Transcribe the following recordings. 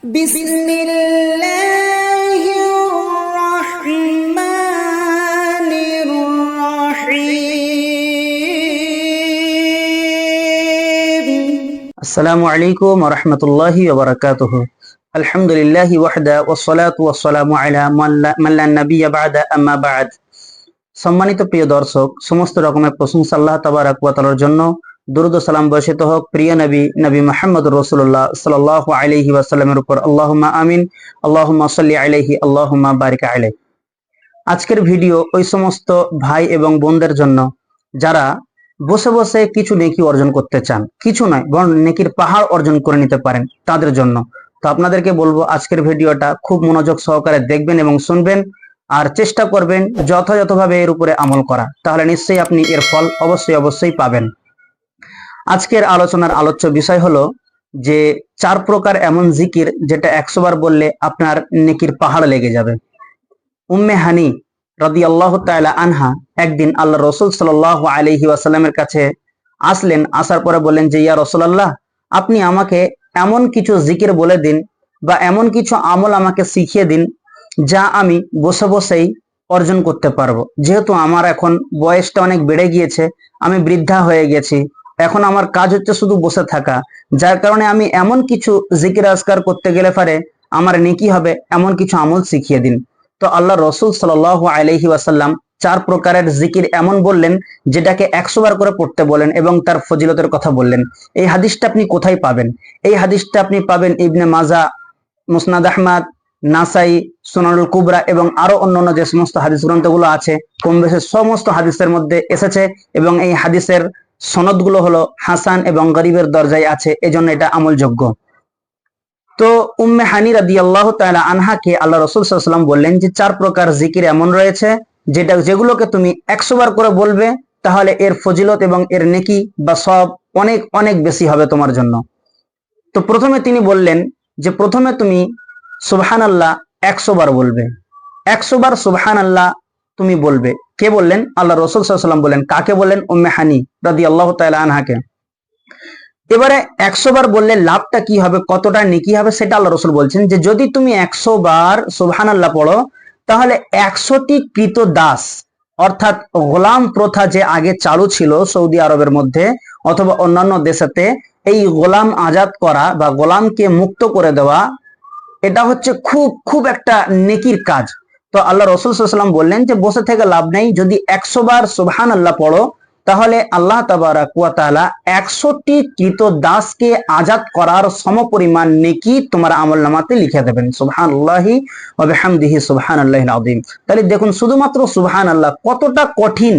بسم الله الرحمن الرحيم আসসালামু আলাইকুম রহমতুল্লাহি ওবরাকাতুহু আলহামদুলিল্লাহ ওয়াহদা ওয়াসসালাতু ওয়াসসালামু আলা মান লা নাবিয়্যা বা'দা আম্মা বা'দ সম্মানিত প্রিয় দর্শক সমস্ত রকমের প্রশংসা আল্লাহ তাবারাক ওয়া তাআলার জন্য দরুদ সালাম বর্ষিত হোক। প্রিয় নবী নবী মুহাম্মদ রসুল্লাহ সাল্লাল্লাহু আলাইহি ওয়াসাল্লামের উপর আল্লাহুম্মা আমিন, আল্লাহুম্মা সাল্লি আলাইহি, আল্লাহুম্মা বারিক আলাইহি। আজকের ভিডিও ওই সমস্ত ভাই এবং বোনদের জন্য যারা বসে বসে কিছু নেকি অর্জন করতে চান, কিছু নয়, বরং নেকির পাহাড় অর্জন করে নিতে পারেন তাদের জন্য। তো আপনাদেরকে বলব, আজকের ভিডিওটা খুব মনোযোগ সহকারে দেখবেন এবং শুনবেন আর চেষ্টা করবেন যথাযথভাবে এর উপরে আমল করা। তাহলে নিশ্চয়ই আপনি এর ফল অবশ্যই অবশ্যই পাবেন। আজকের আলোচনার আলোচ্য বিষয় হলো যে চার প্রকার এমন জিকির যেটা একশো বার বললে আপনার নেকির পাহাড় লেগে যাবে। উম্মে হানি রদি আল্লাহ আনহা একদিন আল্লাহ রসুল সাল আলহি ওয়াসাল্লামের কাছে আসলেন, আসার পরে বললেন যে, ইয়া রসুলাল্লাহ, আপনি আমাকে এমন কিছু জিকির বলে দিন বা এমন কিছু আমল আমাকে শিখিয়ে দিন যা আমি বসে বসেই অর্জন করতে পারব। যেহেতু আমার এখন বয়সটা অনেক বেড়ে গিয়েছে, আমি বৃদ্ধা হয়ে গেছি এখন আমার কাজ হচ্ছে শুধু বসে থাকা। যার কারণে আমি এমন কিছু জিকির আজকার করতে গেলে পারে আমার নেকি হবে এমন কিছু আমল শিখিয়ে দিন। তো আল্লাহ রসুল সাল আলহি ওয়াসাল্লাম চার প্রকারের জিকির এমন বললেন, যেটাকে একশো বার করে পড়তে বলেন এবং তার ফজিলতের কথা বললেন। এই হাদিসটা আপনি কোথায় পাবেন? এই হাদিসটা আপনি পাবেন ইবনে মাজা, মুসনাদ আহমাদ, নাসাই, সোনানুল কুবরা এবং আরও অন্যান্য যে সমস্ত হাদিস গ্রন্থগুলো আছে কম বেশি সমস্ত হাদিসের মধ্যে এসেছে এবং এই হাদিসের সনদগুলো হলো হাসান এবং গরিবের দরজায় আছে, এজন্য এটা আমলযোগ্য। তো উম্মে হানি রাদি আল্লাহ তালা আনহাকে আল্লাহ রসুল সাল্লাম বললেন যে, চার প্রকার জিকির এমন রয়েছে, যেটা যেগুলোকে তুমি একশো বার করে বলবে, তাহলে এর ফজিলত এবং এর নেকি বা সব অনেক অনেক বেশি হবে তোমার জন্য। তো প্রথমে তিনি বললেন যে, প্রথমে তুমি সুবহান আল্লাহ একশো বার বলবে। একশো বার সুবহান আল্লাহ তুমি বলবে। কে বললেন? আল্লাহ রসুল সাল্লাম বললেন। কাকে বললেন? উম্মে হানি রাদি আল্লাহ আনহাকে। এবারে একশো বার বললে লাভটা কি হবে, কতটা নেকি হবে সেটা আল্লাহ রসুল বলছেন যে, যদি তুমি একশো বার সুবহান আল্লাহ পড়ো, তাহলে একশোটি কৃত দাস, অর্থাৎ গোলাম প্রথা যে আগে চালু ছিল সৌদি আরবের মধ্যে অথবা অন্যান্য দেশেতে, এই গোলাম আজাদ করা বা গোলামকে মুক্ত করে দেওয়া, এটা হচ্ছে খুব খুব একটা নেকির কাজ। তো আল্লাহ রসুল সাল্লাম বললেন যে, বসে থেকে লাভ নেই, যদি একশো বার সুবহান আল্লাহ পড়ো, তাহলে আল্লাহ তাবারা একশোটি কৃত দাসকে আজাদ করার সমপরিমাণ নেকি তোমার আমল নামাতে লিখে দেবেন। সুবহান আল্লাহি হামদিহি সুবহান আল্লাহ আদিম তাহলে দেখুন, শুধুমাত্র সুবহান আল্লাহ কতটা কঠিন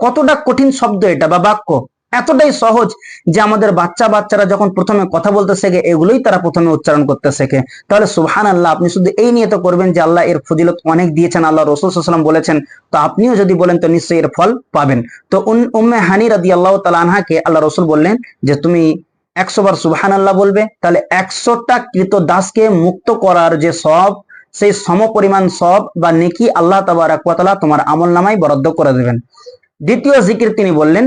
কতটা কঠিন শব্দ এটা বা বাক্য। এতটাই সহজ যে আমাদের বাচ্চা বাচ্চারা যখন প্রথমে কথা বলতে শেখে, এগুলোই তারা প্রথমে উচ্চারণ করতে শেখে। তাহলে সুবহান আল্লাহ আপনি শুধু এই নিয়ে তো করবেন যে আল্লাহ এর ফজিলত অনেক দিয়েছেন, আল্লাহ রসুলাম বলেছেন, তো আপনিও যদি বলেন, তো নিশ্চয়ই এর ফল পাবেন। তো উম্মে হানি রাদি আল্লাহ আনহাকে আল্লাহ রসুল বললেন যে, তুমি একশো বার সুবহান আল্লাহ বলবে, তাহলে একশোটা কৃত দাসকে মুক্ত করার যে সব, সেই সম পরিমাণ সব বা নেকি আল্লাহ তাবারাকালা তোমার আমল নামাই বরাদ্দ করে দেবেন। দ্বিতীয় জিকির তিনি বললেন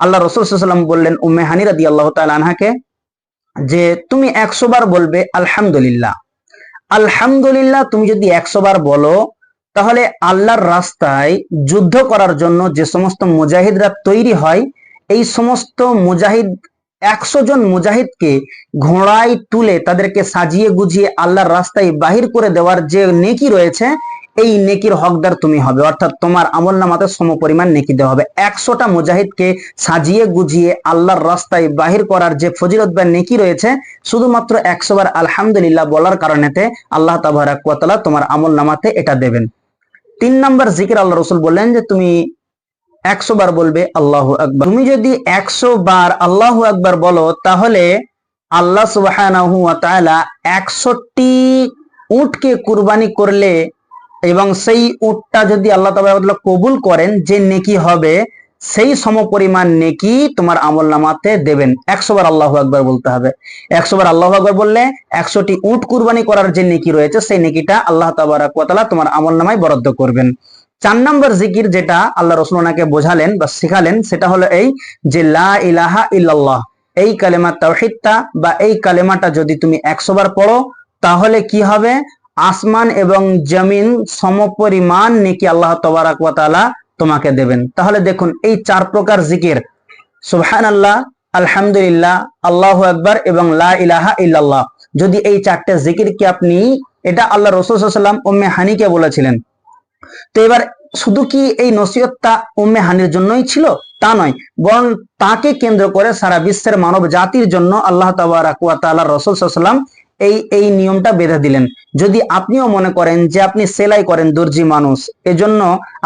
আল্লাহ রসুলাম বললেন, উম্মে হানি রাদি আল্লাহ আনহাকে, যে তুমি একশো বার বলবে, আলহামদুলিল্লাহ। আলহামদুলিল্লাহ, তুমি যদি একশো বার বলো, তাহলে আল্লাহর রাস্তায় যুদ্ধ করার জন্য যে সমস্ত মুজাহিদরা তৈরি হয়, এই সমস্ত মুজাহিদ, একশো জন মুজাহিদকে ঘোড়ায় তুলে তাদেরকে সাজিয়ে গুজিয়ে আল্লাহর রাস্তায় বাহির করে দেওয়ার যে নেকি রয়েছে এই নেকির হকদার তুমি হবে। অর্থাৎ তোমার আমল নামাতে সম পরিমাণ নেকি দেওয়া হবে। একশোটা মুজাহিদকে সাজিয়ে গুজিয়ে আল্লাহর রাস্তায় বাহির করার যে ফজিলত বা নেকি রয়েছে, শুধুমাত্র একশো বার আলহামদুলিল্লাহ বলার কারণেতে আল্লাহ তাবারাকালা তোমার আমল নামাতে এটা দেবেন। তিন নম্বর জিকির আল্লাহ রসুল বললেন যে, তুমি একশো বার বলবে, আল্লাহ আকবর। তুমি যদি একশো বার আল্লাহ আকবর বলো, তাহলে আল্লাহ সুবাহ একশোটি উটকে কুরবানি করলে এবং সেই উটটা যদি আল্লাহ তালা কবুল করেন, যে নেকি হবে, সেই সম পরিমাণ নেকি তোমার আমল নামাতে দেবেন। একশো বার আল্লাহ আকবর বলতে হবে। একশো বার আল্লাহ আকবর বললে একশোটি উট কুরবানি করার যে নেকি রয়েছে, সেই নেকিটা আল্লাহ তাবারাকালা তোমার আমল নামায় বরাদ্দ করবেন। চার নম্বর জিকির যেটা আল্লাহ রসুল ওনাকে বোঝালেন বা শিখালেন, সেটা হলো এই যে লা ইলাহা ইল্লাল্লাহ। এই কালেমা তাওহিদটা বা এই কালেমাটা যদি তুমি একশো বার পড়ো, তাহলে কি হবে? আসমান এবং জমিন সমপরিমাণ নেকি আল্লাহ তবারাক ওয়া তাআলা তোমাকে দেবেন। তাহলে দেখুন, এই চার প্রকার জিকির। সুবহান আল্লাহ আলহামদুলিল্লাহ, আল্লাহ আকবার এবং লা ইলাহা ইল্লাল্লাহ। যদি এই চারটে জিকির কি আপনি, এটা আল্লাহ রসুল সাল্লাম উম্মে হানিকে বলেছিলেন। তো এবার শুধু কি এই নসিহতটা উম্মে হানির জন্যই ছিল? তা নয়, বরং তাকে কেন্দ্র করে সারা বিশ্বের মানব জাতির জন্য আল্লাহ তাআলা রসুল সাল্লাম এই এই নিয়মটা বেঁধে দিলেন। যদি আপনিও মনে করেন যে আপনি সেলাই করেন দর্জি মানুষ, এজন্য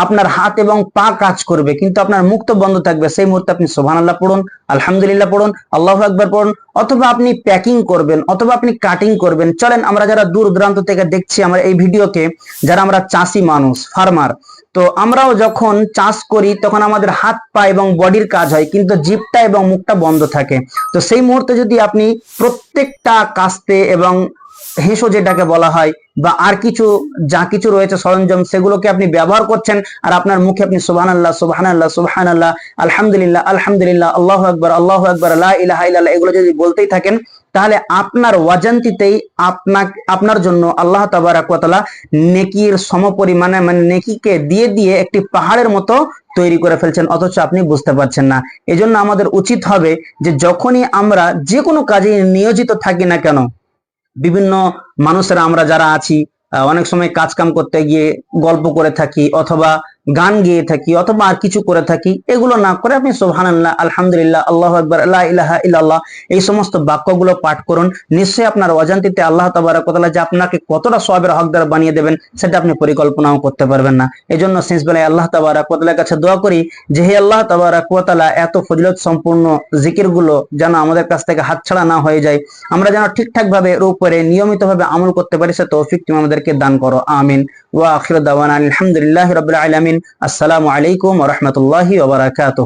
আপনার হাত এবং পা কাজ করবে, কিন্তু আপনার মুখ তো বন্ধ থাকবে, সেই মুহূর্তে আপনি সোহান আল্লাহ পড়ুন, আলহামদুলিল্লাহ পড়ুন, আল্লাহ আকবর পড়ুন, অথবা আপনি প্যাকিং করবেন, অথবা আপনি কাটিং করবেন। চলেন আমরা যারা দূর দূরান্ত থেকে দেখছি আমার এই ভিডিওকে যারা আমরা চাষি মানুষ ফার্মার তো আমরাও যখন চাষ করি, তখন আমাদের হাত পা এবং বডির কাজ হয়, কিন্তু জিপটা এবং মুখটা বন্ধ থাকে। তো সেই মুহূর্তে যদি আপনি প্রত্যেকটা কাস্তে এবং হেঁসো যেটাকে বলা হয়, বা আর কিছু, যা কিছু রয়েছে সরঞ্জাম, সেগুলোকে আপনি ব্যবহার করছেন, আর আপনার মুখে আপনি সুবহান আল্লাহ সুবহান আল্লাহ সুবহান আল্লাহ আলহামদুলিল্লাহ আলহামদুলিল্লাহ, আল্লাহ আকবর আল্লাহ আকবর আল্লাহ ইলাহা ইল্লাল্লাহ, এগুলো যদি বলতেই থাকেন, তাহলে আপনার ওয়াজান্তিতেই আপনার আপনার জন্য আল্লাহ তাবারাক ওয়া তাআলা নেকির সমপরিমাণে মানে নেকিকে দিয়ে দিয়ে একটি পাহাড়ের মতো তৈরি করে ফেলছেন, অথচ আপনি বুঝতে পারছেন না। এজন্য আমাদের উচিত হবে যে যখনই আমরা যে কোনো কাজে নিয়োজিত থাকি না কেন বিভিন্ন মানুষেরা আমরা যারা আছি অনেক সময় কাজ কাম করতে গিয়ে গল্প করে থাকি অথবা গান গেয়ে থাকি অথবা আর কিছু করে থাকি, এগুলো না করে আপনি সুবহানাল্লাহ, আলহামদুলিল্লাহ, আল্লাহ আকবার ইলাহা ইল্লাল্লাহ, এই সমস্ত বাক্যগুলো পাঠ করুন। নিশ্চয়ই আপনার অজান্তিতে আল্লাহ তাবারাক ওয়া যে আপনাকে কতটা সওয়াবের হকদার বানিয়ে দেবেন, সেটা আপনি পরিকল্পনাও করতে পারবেন না। এজন্য শেষ বেলায় আল্লাহ তাবারাক ওয়া কাছে দোয়া করি যে, হে আল্লাহ তাবারাক ওয়া এত ফজিলত সম্পূর্ণ জিকিরগুলো যেন আমাদের কাছ থেকে হাতছাড়া না হয়ে যায়। আমরা যেন ঠিকঠাক ভাবে এর উপরে নিয়মিত ভাবে আমল করতে পারি, সে তৌফিক তুমি আমাদেরকে দান করো। আমিন। ওয়া আখির দাওয়ানা আলহামদুলিল্লাহি রাব্বিল আলামিন। আসসালামু আলাইকুম রাহমাতুল্লাহি ওয়া বারাকাতুহু।